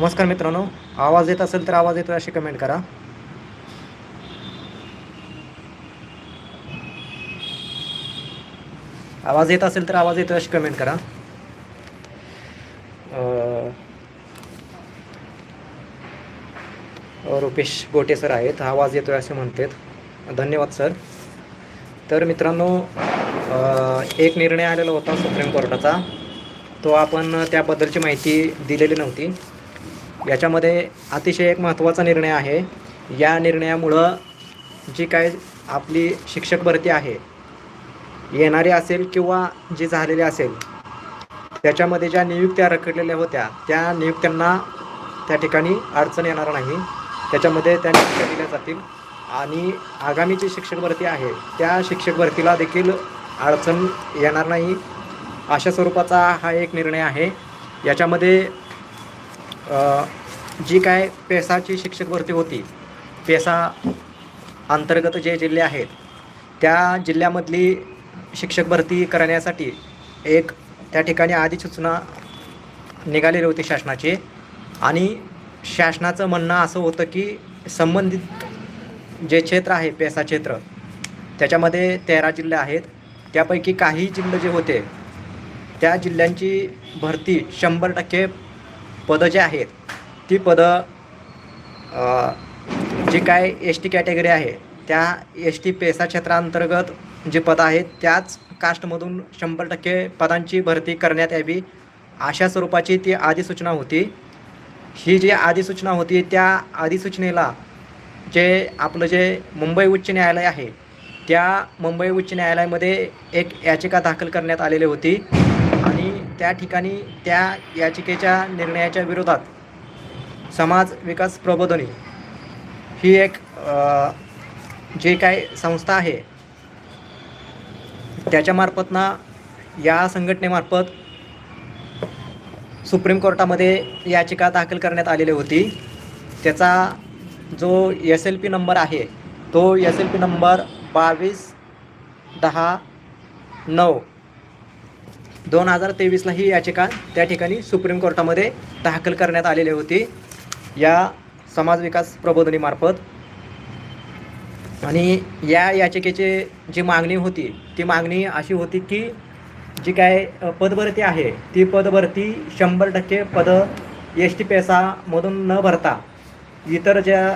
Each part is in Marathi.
नमस्कार मित्रांनो आवाज येत असेल तर आवाज येतो अशी कमेंट करा. आवाज येत असेल तर आवाज येतो अशी कमेंट करा. रुपेश गोटे सर आहेत आवाज येतोय असे म्हणतात. धन्यवाद सर. तर मित्रांनो एक निर्णय आलेला होता सुप्रीम कोर्टाचा. तो आपण त्याबद्दलची माहिती दिलेली नव्हती. याच्यामध्ये अतिशय एक महत्त्वाचा निर्णय आहे. या निर्णयामुळं जी काय आपली शिक्षक भरती आहे येणारी असेल किंवा जी झालेली असेल त्याच्यामध्ये ज्या नियुक्त्या रखडलेल्या होत्या त्या नियुक्त्यांना त्या ठिकाणी अडचण येणार नाही. त्याच्यामध्ये त्या नियुक्त्या दिल्या जातील आणि आगामी जी शिक्षक भरती आहे त्या शिक्षक भरतीला देखील अडचण येणार नाही. अशा स्वरूपाचा हा एक निर्णय आहे. याच्यामध्ये जी काय पेसाची शिक्षक भरती होती पेसा अंतर्गत जे जिल्हे आहेत त्या जिल्ह्यामधली शिक्षक भरती करण्यासाठी एक त्या ठिकाणी अधिसूचना निघालेली होती शासनाची. आणि शासनाचं म्हणणं असं होतं की संबंधित जे क्षेत्र आहे पेसा क्षेत्र त्याच्यामध्ये तेरा जिल्हे आहेत. त्यापैकी काही जिल्हे जे होते त्या जिल्ह्यांची भरती शंभर टक्के पदं जे आहेत ती पदं जी काय एस टी कॅटेगरी आहे त्या एस टी पेसा क्षेत्रांतर्गत जी पदं आहेत त्याच कास्टमधून शंभर टक्के पदांची भरती करण्यात यावी अशा स्वरूपाची ती अधिसूचना होती. ही जी अधिसूचना होती त्या अधिसूचनेला जे आपलं जे मुंबई उच्च न्यायालय आहे त्या मुंबई उच्च न्यायालयामध्ये एक याचिका दाखल करण्यात आलेली होती. आणि त्या ठिकाणी त्या याचिकेच्या निर्णयाच्या विरोधात समाज विकास प्रबोधनी ही एक जे काय संस्था आहे त्याच्यामार्फतनं या संघटनेमार्फत सुप्रीम कोर्टामध्ये याचिका दाखल करण्यात आलेली होती. त्याचा जो एस एल पी नंबर आहे तो एस एल पी नंबर बावीस दहा नऊ दोन हजार तेवीसला ही याचिका त्या ठिकाणी सुप्रीम कोर्टामध्ये दाखल करण्यात आलेली होती. या समाज विकास प्रबोधनीमार्फत. आणि या याचिकेची जी मागणी होती ती मागणी अशी होती की जी काय पदभरती आहे ती पदभरती शंभर टक्के पदं एस टी पेसामधून न भरता इतर ज्या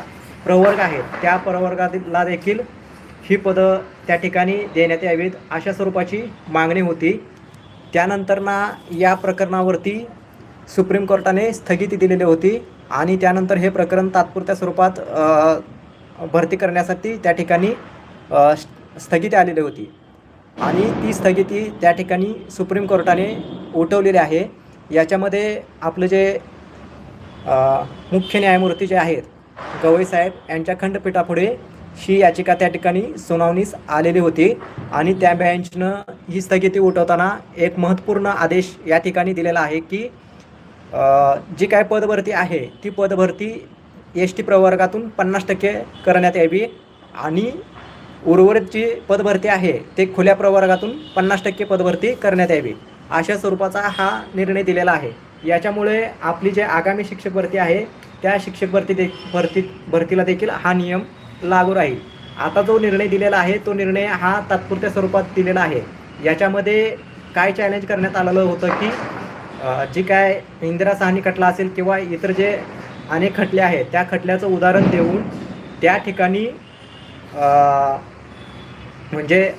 प्रवर्ग आहेत त्या प्रवर्गाला देखील ही पदं त्या ठिकाणी देण्यात यावीत अशा स्वरूपाची मागणी होती. त्यानंतर ना या प्रकरणावरती सुप्रीम कोर्टाने स्थगिती दिलेली होती आणि त्यानंतर हे प्रकरण तात्पुरत्या स्वरूपात भरती करण्यासाठी त्या ठिकाणी स्थगिती आलेली होती. आणि ती स्थगिती त्या ठिकाणी सुप्रीम कोर्टाने उठवलेली आहे. याच्यामध्ये आपलं जे मुख्य न्यायमूर्ती जे आहेत गवई साहेब यांच्या खंडपीठापुढे ही याचिका त्या ठिकाणी सुनावणीस आलेली होती आणि त्या बेंचनं ही स्थगिती उठवताना एक महत्त्वपूर्ण आदेश या ठिकाणी दिलेला आहे की जी काय पदभरती आहे ती पदभरती एस टी प्रवर्गातून पन्नास टक्के करण्यात यावी आणि उर्वरित जी पदभरती आहे ते खुल्या प्रवर्गातून पन्नास टक्के पदभरती करण्यात यावी अशा स्वरूपाचा हा निर्णय दिलेला आहे. याच्यामुळे आपली जे आगामी शिक्षक भरती आहे त्या शिक्षक भरती दे भरती भरतीला देखील हा नियम लागू राहील. आता जो निर्णय दिलेला आहे तो निर्णय हा तात्पुरत्या स्वरूपात दिलेला आहे. याच्यामध्ये काय चॅलेंज करण्यात आलेलं होतं की जी काय इंदिरा साहनी खटला असेल किंवा इतर जे अनेक खटले आहेत त्या खटल्याचं उदाहरण देऊन त्या ठिकाणी म्हणजे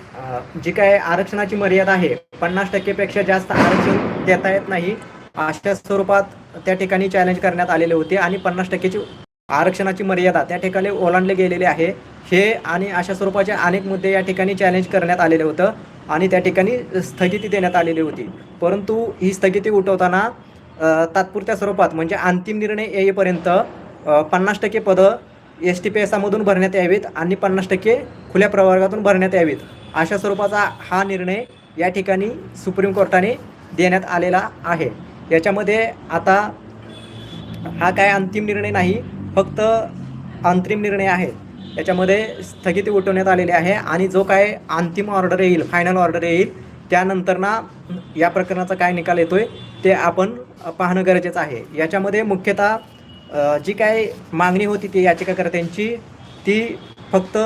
जी काय आरक्षणाची मर्यादा आहे पन्नास टक्केपेक्षा जास्त आरक्षण देता येत नाही अशा स्वरूपात त्या ठिकाणी चॅलेंज करण्यात आलेले होते आणि पन्नास टक्केची आरक्षणाची मर्यादा त्या ठिकाणी ओलांडले गेलेले आहे. हे आणि अशा स्वरूपाचे अनेक मुद्दे या ठिकाणी चॅलेंज करण्यात आलेले होतं आणि त्या ठिकाणी स्थगिती देण्यात आलेली होती. परंतु ही स्थगिती उठवताना तात्पुरत्या स्वरूपात म्हणजे अंतिम निर्णय येईपर्यंत पन्नास टक्के पदं एस टी पी एसामधून भरण्यात यावीत आणि पन्नास टक्के खुल्या प्रवर्गातून भरण्यात यावीत. अशा स्वरूपाचा हा निर्णय या ठिकाणी सुप्रीम कोर्टाने देण्यात आलेला आहे. याच्यामध्ये आता हा काय अंतिम निर्णय नाही फक्त अंतरिम निर्णय आहे याच्यामध्ये स्थगिती उठवण्यात आलेली आहे आणि जो काय अंतिम ऑर्डर येईल फायनल ऑर्डर येईल त्यानंतर ना या प्रकरणाचा काय निकाल येतो आहे ते आपण पाहणं गरजेचं आहे. याच्यामध्ये मुख्यतः जी काय मागणी होती ती याचिकाकर्त्यांची ती फक्त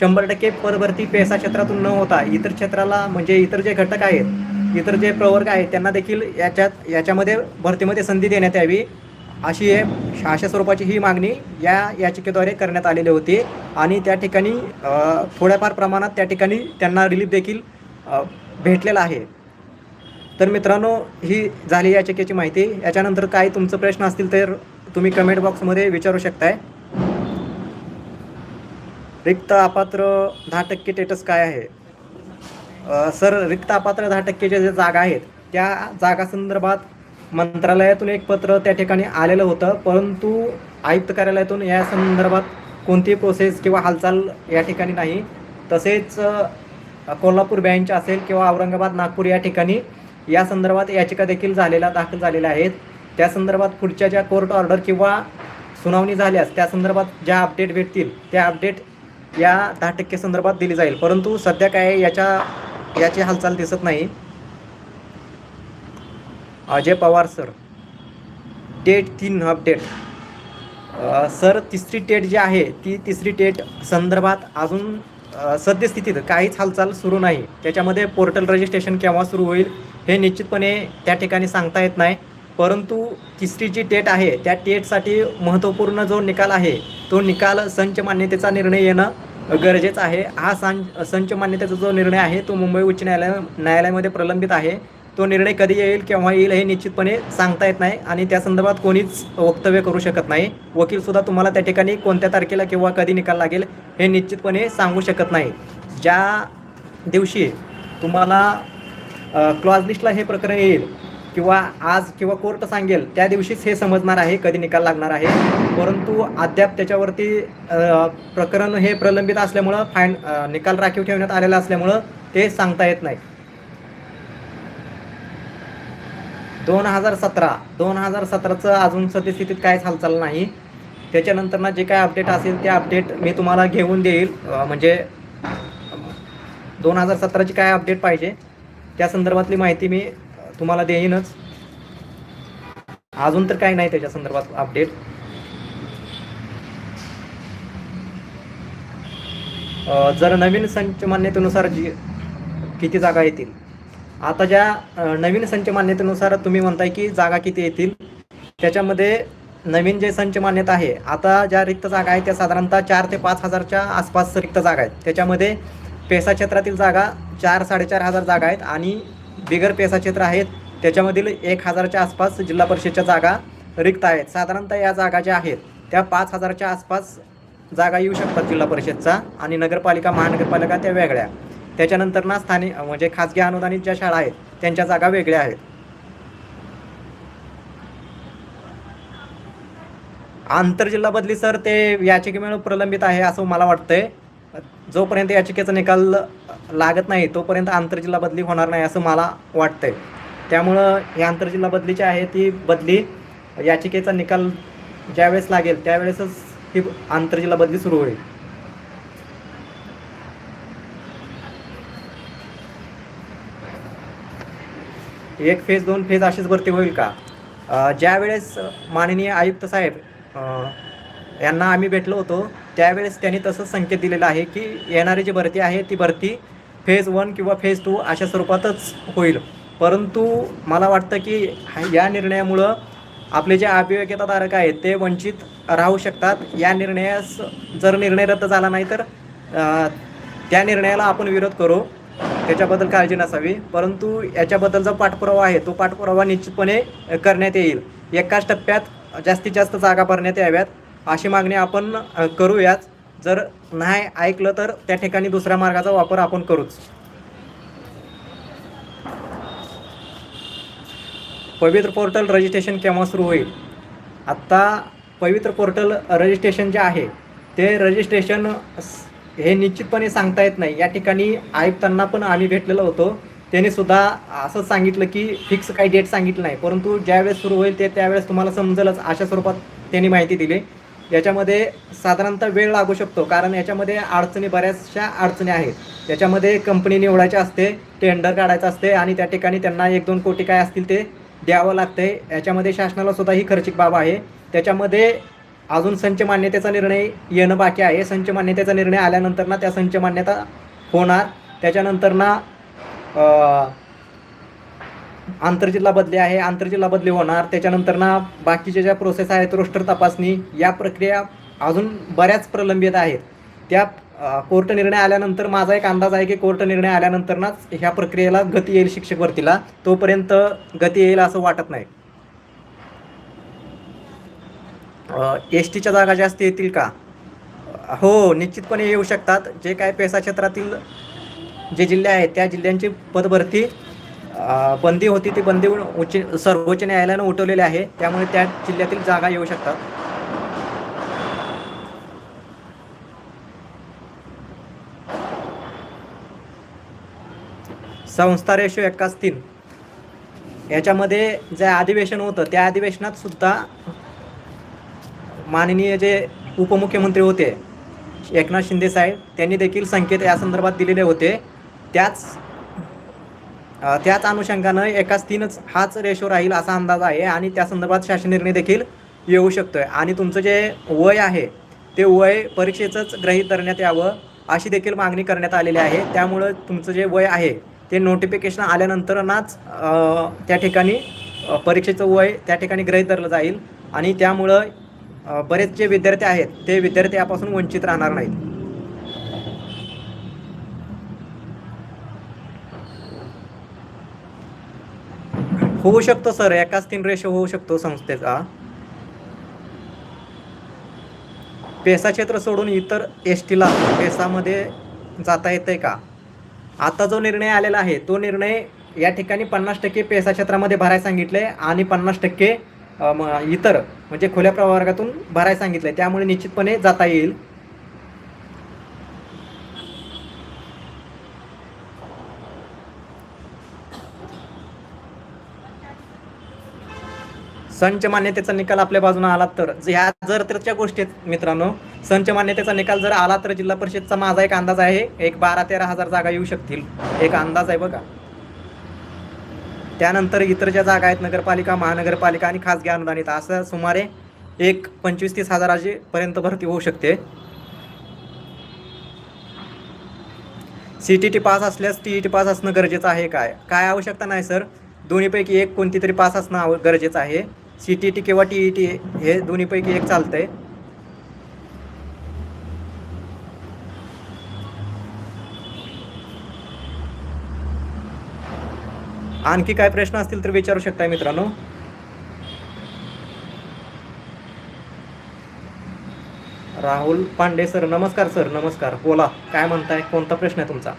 शंभर टक्के परभरती पेसा क्षेत्रातून न होता इतर क्षेत्राला म्हणजे इतर जे घटक आहेत इतर जे प्रवर्ग आहेत त्यांना देखील याच्यात याच्यामध्ये भरतीमध्ये संधी देण्यात यावी. अशी हे अशा स्वरूपाची ही मागणी या याचिकेद्वारे करण्यात आलेली होती. आणि त्या ठिकाणी थोड्याफार प्रमाणात त्या ठिकाणी त्यांना रिलीफ देखील भेटलेला आहे. तर मित्रांनो ही झाली याचिकेची माहिती. याच्यानंतर काही तुमचं प्रश्न असतील तर तुम्ही कमेंट बॉक्समध्ये विचारू शकताय. रिक्त अपात्र दहा टक्के टेटस काय आहे? सर रिक्त अपात्र दहा टक्केच्या ज्या जागा आहेत त्या जागासंदर्भात मंत्रालयातून एक पत्र त्या ठिकाणी आलेलं होतं. परंतु आयुक्त कार्यालयातून या संदर्भात कोणतीही प्रोसेस किंवा हालचाल या ठिकाणी नाही. तसेच कोल्हापूर बँच असेल किंवा औरंगाबाद नागपूर या ठिकाणी या संदर्भात याचिका देखील झालेल्या दाखल झालेल्या आहेत. त्या संदर्भात पुढच्या ज्या कोर्ट ऑर्डर किंवा सुनावणी झाल्यास त्या संदर्भात ज्या अपडेट भेटतील त्या अपडेट या दहा टक्के संदर्भात दिली जाईल. परंतु सध्या काय याच्या याची हालचाल दिसत नाही. अजय पवार सर. टेट तीन अपडेट सर तिसरी टेट जी आहे ती तिसरी टेट संदर्भात अजून सद्यस्थितीत काहीच हालचाल सुरू नाही. त्याच्यामध्ये पोर्टल रजिस्ट्रेशन केव्हा सुरू होईल हे निश्चितपणे त्या ठिकाणी सांगता येत नाही. परंतु तिसरी जी टेट आहे त्या टेटसाठी महत्त्वपूर्ण जो निकाल आहे तो निकाल संच मान्यतेचा निर्णय येणं गरजेचं आहे. हा संच संच मान्यतेचा जो निर्णय आहे तो मुंबई उच्च न्यायालय न्यायालयामध्ये प्रलंबित आहे. तो निर्णय कधी येईल केव्हा येईल हे निश्चितपणे सांगता येत नाही आणि त्या संदर्भात कोणीच वक्तव्य करू शकत नाही. वकीलसुद्धा तुम्हाला त्या ठिकाणी कोणत्या तारखेला किंवा कधी निकाल लागेल हे निश्चितपणे सांगू शकत नाही. ज्या दिवशी तुम्हाला क्लॉज लिस्टला हे प्रकरण येईल किंवा आज किंवा कोर्ट सांगेल त्या दिवशीच हे समजणार आहे कधी निकाल लागणार आहे. परंतु अद्याप त्याच्यावरती प्रकरण हे प्रलंबित असल्यामुळं फाईन निकाल राखीव ठेवण्यात आलेला असल्यामुळं ते सांगता येत नाही. दोन हजार सतरा दोन हजार सतराचं अजून सद्यस्थितीत काहीच हालचाल नाही. त्याच्यानंतर ना जे काय अपडेट असेल ते अपडेट मी तुम्हाला घेऊन देईल. म्हणजे दोन हजार सतराची काय अपडेट पाहिजे त्या संदर्भातली माहिती मी तुम्हाला देईनच. अजून तर काही नाही त्याच्या संदर्भात अपडेट जर नवीन संच मान्यतेनुसार जी किती जागा येतील? आता ज्या नवीन संच मान्यतेनुसार तुम्ही म्हणताय की जागा किती येतील त्याच्यामध्ये नवीन जे संच मान्यता आहे आता ज्या रिक्त जागा आहेत त्या साधारणतः चार ते पाच हजारच्या आसपास रिक्त जागा आहेत. त्याच्यामध्ये पेसा क्षेत्रातील जागा चार साडेचार हजार जागा आहेत आणि बिगर पेसा क्षेत्र आहेत त्याच्यामधील एक हजारच्या आसपास जिल्हा परिषदच्या जागा रिक्त आहेत. साधारणतः या जागा ज्या आहेत त्या पाच हजारच्या आसपास जागा येऊ शकतात जिल्हा परिषदचा आणि नगरपालिका महानगरपालिका त्या वेगळ्या. त्याच्यानंतर ना स्थानिक म्हणजे खाजगी अनुदानित ज्या शाळा आहेत त्यांच्या जागा वेगळ्या आहेत. आंतरजिल्हा बदली सर ते याचिकेमुळे प्रलंबित आहे असं मला वाटतंय. जोपर्यंत याचिकेचा निकाल लागत नाही तोपर्यंत आंतरजिल्हा बदली होणार नाही असं मला वाटतंय. त्यामुळं ही आंतरजिल्हा बदली जी आहे ती बदली याचिकेचा निकाल ज्यावेळेस लागेल त्यावेळेसच ही आंतरजिल्हा बदली सुरू होईल. एक फेज दोन फेज अशीच भरती होईल का? ज्यावेळेस माननीय आयुक्त साहेब यांना आम्ही भेटलो होतो त्यावेळेस त्यांनी तसंच संकेत दिलेला आहे की येणारी जी भरती आहे ती भरती फेज वन किंवा फेज टू अशा स्वरूपातच होईल. परंतु मला वाटतं की या निर्णयामुळं आपले जे अभियोग्यताधारक आहेत ते वंचित राहू शकतात. या निर्णयास जर निर्णय रद्द झाला नाही तर त्या निर्णयाला आपण विरोध करू. त्याच्याबद्दल काळजी नसावी. परंतु याच्याबद्दल जो पाठपुरावा आहे. तो पाठपुरावा निश्चितपणे करण्यात येईल. एकाच टप्प्यात जास्तीत जास्त जागा भरण्यात याव्यात. अशी मागणी आपण करूयाच जर नाही ऐकलं तर त्या ठिकाणी दुसऱ्या मार्गाचा वापर आपण करूच. पवित्र पोर्टल रजिस्ट्रेशन केव्हा सुरू होईल? आत्ता पवित्र पोर्टल रजिस्ट्रेशन जे आहे ते रजिस्ट्रेशन हे निश्चितपणे सांगता येत नाही. या ठिकाणी आयुक्तांना पण आम्ही भेटलेलो होतो. त्याने सुद्धा असं सांगितलं की फिक्स काही डेट सांगितलं नाही. परंतु ज्यावेळेस सुरू होईल ते त्यावेळेस तुम्हाला समजेलच अशा स्वरूपात त्यांनी माहिती दिली. याच्यामध्ये साधारणतः वेळ लागू शकतो कारण याच्यामध्ये अडचणी बऱ्याचशा अडचणी आहेत. त्याच्यामध्ये कंपनी निवडायची असते टेंडर काढायचं असते आणि त्या ठिकाणी त्यांना एक दोन कोटी काय असतील ते द्यावं लागते याच्यामध्ये शासनाला सुद्धा ही खर्चिक बाब आहे. त्याच्यामध्ये अजून संच मान्यतेचा निर्णय येणं बाकी आहे. संच मान्यतेचा निर्णय आल्यानंतर ना त्या संच मान्यता होणार. त्याच्यानंतर ना आंतरजिल्हा बदली आहे. आंतरजिल्हा बदली होणार. त्याच्यानंतर ना बाकीच्या ज्या प्रोसेस आहेत रोस्टर तपासणी या प्रक्रिया अजून बऱ्याच प्रलंबित आहेत. त्या कोर्ट निर्णय आल्यानंतर माझा एक अंदाज आहे की कोर्ट निर्णय आल्यानंतरनाच ह्या प्रक्रियेला गती येईल शिक्षक भरतीला. तोपर्यंत गती येईल असं वाटत नाही. एस टीच्या जागा जास्त येतील का? हो निश्चितपणे येऊ शकतात. जे काय पेसा क्षेत्रातील जे जिल्हे आहेत त्या जिल्ह्यांची पदभरती बंदी होती ती बंदी उच्च सर्वोच्च न्यायालयानं उठवलेली आहे. त्यामुळे त्या जिल्ह्यातील जागा येऊ शकतात. संस्था रेशो एकाच तीन. याच्यामध्ये जे अधिवेशन होतं त्या अधिवेशनात सुद्धा माननीय जे उपमुख्यमंत्री होते एकनाथ शिंदे साहेब त्यांनी देखील संकेत या संदर्भात दिलेले होते. त्याच त्याच अनुषंगानं एकाच तीनच हाच रेशो राहील असा अंदाज आहे आणि त्या संदर्भात शासन निर्णय देखील येऊ शकतोय. आणि तुमचं जे वय आहे ते वय परीक्षेचंच गृहीत धरण्यात यावं अशी देखील मागणी करण्यात आलेली आहे. त्यामुळं तुमचं जे वय आहे ते नोटिफिकेशन आल्यानंतरनाच त्या ठिकाणी परीक्षेचं वय त्या ठिकाणी गृहीत धरलं जाईल. आणि त्यामुळं बरेच जे विद्यार्थी आहेत ते विद्यार्थी यापासून वंचित राहणार नाहीत. होऊ शकतो सर. एकाच तीन रेशो होऊ शकतो संस्थेचा. पेसा क्षेत्र सोडून इतर एस टीला पेसामध्ये जाता येतंय का? आता जो निर्णय आलेला आहे तो निर्णय या ठिकाणी पन्नास टक्के पेसा क्षेत्रामध्ये भरायला सांगितले आणि पन्नास टक्के इतर म्हणजे खुल्या प्रवर्गातून भरायला सांगितलंय. त्यामुळे निश्चितपणे जाता येईल. संच मान्यतेचा निकाल आपल्या बाजूने आला तर ह्या जर तरच्या गोष्टी आहेत मित्रांनो. संच मान्यतेचा निकाल जर आला तर जिल्हा परिषदचा माझा एक अंदाज आहे एक बारा तेरा हजार जागा येऊ शकतील. एक अंदाज आहे बघा. त्यानंतर इतर ज्या जागा आहेत नगरपालिका महानगरपालिका आणि खासगी अनुदानित. असं सुमारे एक पंचवीस तीस हजाराची पर्यंत भरती होऊ शकते. सी टी टी पास असल्यास टी ई टी पास असणं गरजेचं आहे काय? काय आवश्यकता नाही सर दोन्हीपैकी एक कोणती तरी पास असणं आव गरजेचं आहे. सी टी टी किंवा टी ई टी हे दोन्हीपैकी एक चालतं आहे आणखी काय प्रश्न असतील तर विचारू शकताय मित्रांनो. राहुल पांडे सर नमस्कार सर नमस्कार. बोला काय म्हणताय? कोणता प्रश्न आहे तुमचा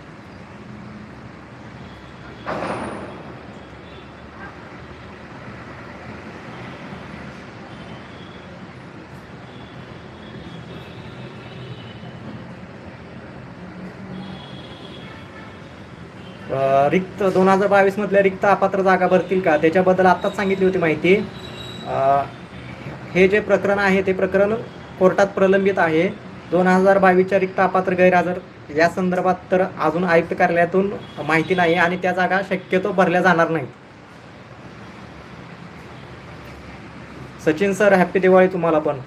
अ, रिक्त दोन हजार बावीसमधल्या रिक्त अपात्र जागा भरतील का? त्याच्याबद्दल आत्ताच सांगितली होती माहिती. हे जे प्रकरण आहे ते प्रकरण कोर्टात प्रलंबित आहे. दोन हजार बावीसच्या रिक्त अपात्र गैरहजर या संदर्भात तर अजून आयुक्त कार्यालयातून माहिती नाही आणि त्या जागा शक्यतो भरल्या जाणार नाहीत. सचिन सर हॅप्पी दिवाळी तुम्हाला पण.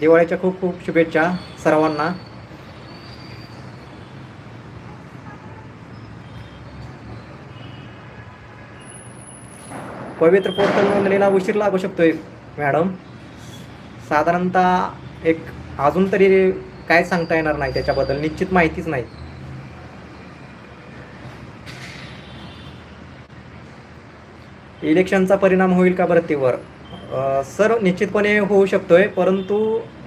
दिवाळीच्या खूप खूप शुभेच्छा सर्वांना. पवित्र पोर्टल नोंदणीला उशीर लागू शकतोय मॅडम. साधारणतः एक अजून तरी काय सांगता येणार नाही त्याच्याबद्दल निश्चित माहितीच नाही. इलेक्शनचा परिणाम होईल का भरतीवर? सर निश्चितपणे होऊ शकतोय परंतु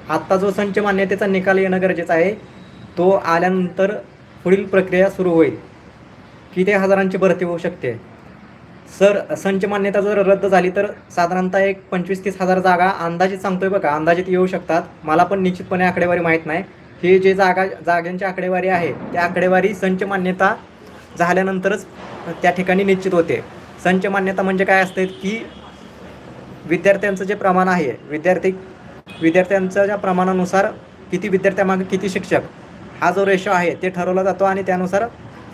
आत्ता जो संच मान्यतेचा निकाल येणं गरजेचं आहे तो आल्यानंतर पुढील प्रक्रिया सुरू होईल. किती हजारांची भरती होऊ शकते? सर संच मान्यता जर रद्द झाली तर साधारणतः एक पंचवीस तीस हजार जागा अंदाजित सांगतोय बघा अंदाजित येऊ शकतात. मला पण निश्चितपणे आकडेवारी माहीत नाही. हे जे जागा जागांची आकडेवारी आहे त्या आकडेवारी संच मान्यता झाल्यानंतरच त्या ठिकाणी निश्चित होते. संच मान्यता म्हणजे काय असते की विद्यार्थ्यांचं जे प्रमाण आहे विद्यार्थी विद्यार्थ्यांच्या ज्या प्रमाणानुसार किती विद्यार्थ्यामागे किती शिक्षक हा जो रेशो आहे ते ठरवला जातो आणि त्यानुसार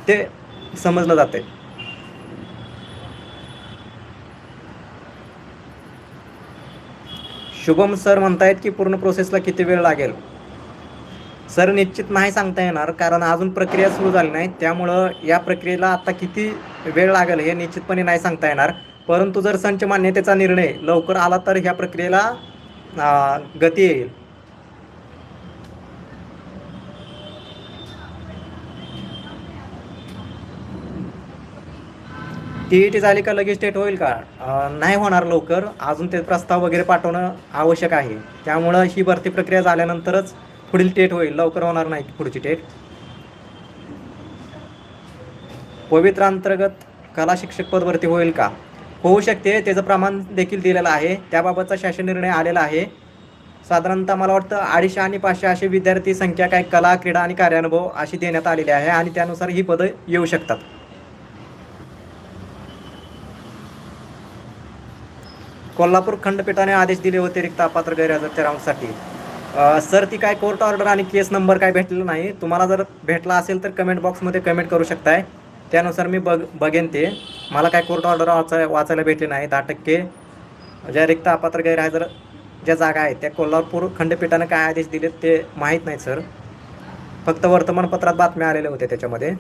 ते समजलं जाते. शुभम सर म्हणतायत की पूर्ण प्रोसेसला किती वेळ लागेल? सर निश्चित नाही सांगता येणार कारण अजून प्रक्रिया सुरू झाली नाही. त्यामुळं या प्रक्रियेला आता किती वेळ लागेल हे निश्चितपणे नाही सांगता येणार. परंतु जर संच मान्यतेचा निर्णय लवकर आला तर ह्या प्रक्रियेला गती येईल. टी ई टी झाली का लगेच टेट होईल का? नाही होणार लवकर. अजून ते प्रस्ताव वगैरे पाठवणं आवश्यक आहे. त्यामुळं ही भरती प्रक्रिया झाल्यानंतरच पुढील टेट होईल. लवकर होणार नाही पुढची टेट पवित्र अंतर्गत कला शिक्षक पद भरती होईल का? होऊ शकते. त्याचं प्रमाण देखील दिलेलं आहे. त्याबाबतचा शासन निर्णय आलेला आहे. साधारणतः मला वाटतं अडीचशे आणि पाचशे असे विद्यार्थी संख्या काय कला क्रीडा आणि कार्यानुभव अशी देण्यात आलेली आहे आणि त्यानुसार ही पदं येऊ शकतात. कोल्हापूर खंडपीठाने आदेश दिले होते रिक्त अपात्र गैरहजरच्या राऊंडसाठी. सर ती काय कोर्ट ऑर्डर आणि केस नंबर काय भेटलेला नाही. तुम्हाला जर भेटला असेल तर कमेंट बॉक्समध्ये कमेंट करू शकताय. त्यानुसार मी बघ बघेन ते. मला काय कोर्ट ऑर्डर वाचाय वाचायला भेटले नाही. दहा टक्के ज्या रिक्त अपात्र गैरहजर ज्या जागा आहेत त्या कोल्हापूर खंडपीठानं काय आदेश दिलेत ते माहीत नाही सर. फक्त वर्तमानपत्रात बातम्या आलेल्या होत्या त्याच्यामध्ये.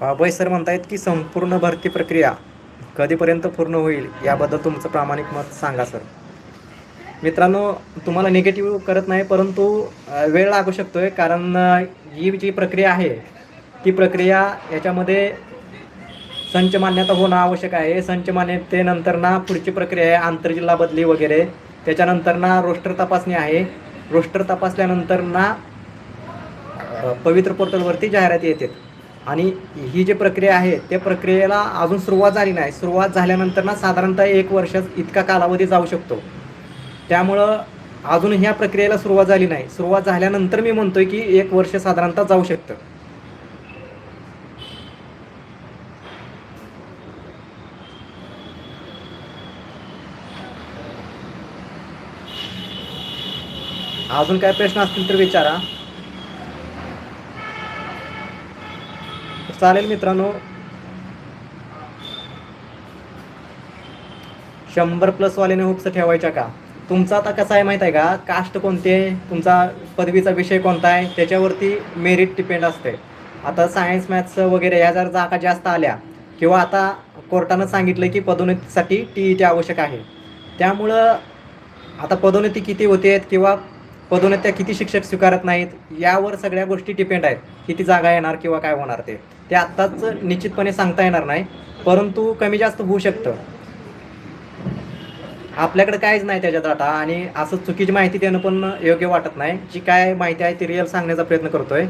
अभय सर म्हणतायत की संपूर्ण भरती प्रक्रिया कधीपर्यंत पूर्ण होईल याबद्दल तुमचं प्रामाणिक मत सांगा सर. मित्रांनो तुम्हाला निगेटिव्ह करत नाही परंतु वेळ लागू शकतोय कारण ही जी प्रक्रिया आहे ती प्रक्रिया याच्यामध्ये संच मान्यता होणं आवश्यक आहे. संच मान्यतेनंतर ना पुढची प्रक्रिया आहे आंतरजिल्हा बदली वगैरे. त्याच्यानंतर ना रोस्टर तपासणी आहे. रोस्टर तपासल्यानंतर ना पवित्र पोर्टलवरती जाहिराती येतात. आणि ही जी प्रक्रिया आहे त्या प्रक्रियेला अजून सुरुवात झाली नाही. सुरुवात झाल्यानंतर ना साधारणतः एक वर्ष इतका कालावधी जाऊ शकतो. त्यामुळं अजून ह्या प्रक्रियेला सुरुवात झाली नाही. सुरुवात झाल्यानंतर मी म्हणतोय की एक वर्ष साधारणतः जाऊ शकतं. अजून काय प्रश्न असतील तर विचारा. चालेल मित्रांनो. शंभर प्लस वाल्याने हुक्स ठेवायच्या का? तुमचा आता कसं आहे माहीत आहे का? कास्ट कोणते तुमचा पदवीचा विषय कोणता आहे? त्याच्यावरती मेरिट डिपेंड असते. आता सायन्स मॅथ्स वगैरे ह्या जर जागा जास्त आल्या किंवा आता कोर्टानं सांगितलं की पदोन्नतीसाठी टी ई टी आवश्यक आहे. त्यामुळं आता पदोन्नती किती होते किंवा पदोन्नत्या किती शिक्षक स्वीकारत नाहीत यावर सगळ्या गोष्टी डिपेंड आहेत. किती जागा येणार किंवा काय होणार ते. ते आत्ताच निश्चितपणे सांगता येणार नाही परंतु कमी जास्त होऊ शकतं. आपल्याकडे काहीच नाही त्याच्यात डाटा आणि असं चुकीची माहिती देणं पण योग्य वाटत नाही. जी काय माहिती आहे ती रिअल सांगण्याचा प्रयत्न करतोय.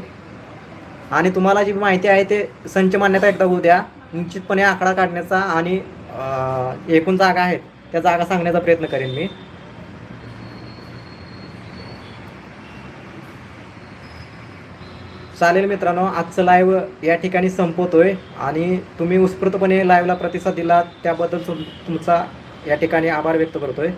आणि तुम्हाला जी माहिती आहे ते संच मान्यता एकदा होऊ द्या. निश्चितपणे आकडा काढण्याचा आणि एकूण जागा आहेत त्या जागा सांगण्याचा प्रयत्न करेन मी. चालेल मित्रांनो आजचं लाईव्ह या ठिकाणी संपवतोय. आणि तुम्ही उत्स्फूर्तपणे लाईव्हला प्रतिसाद दिला त्याबद्दल तुम तुमचा या ठिकाणी आभार व्यक्त करतोय.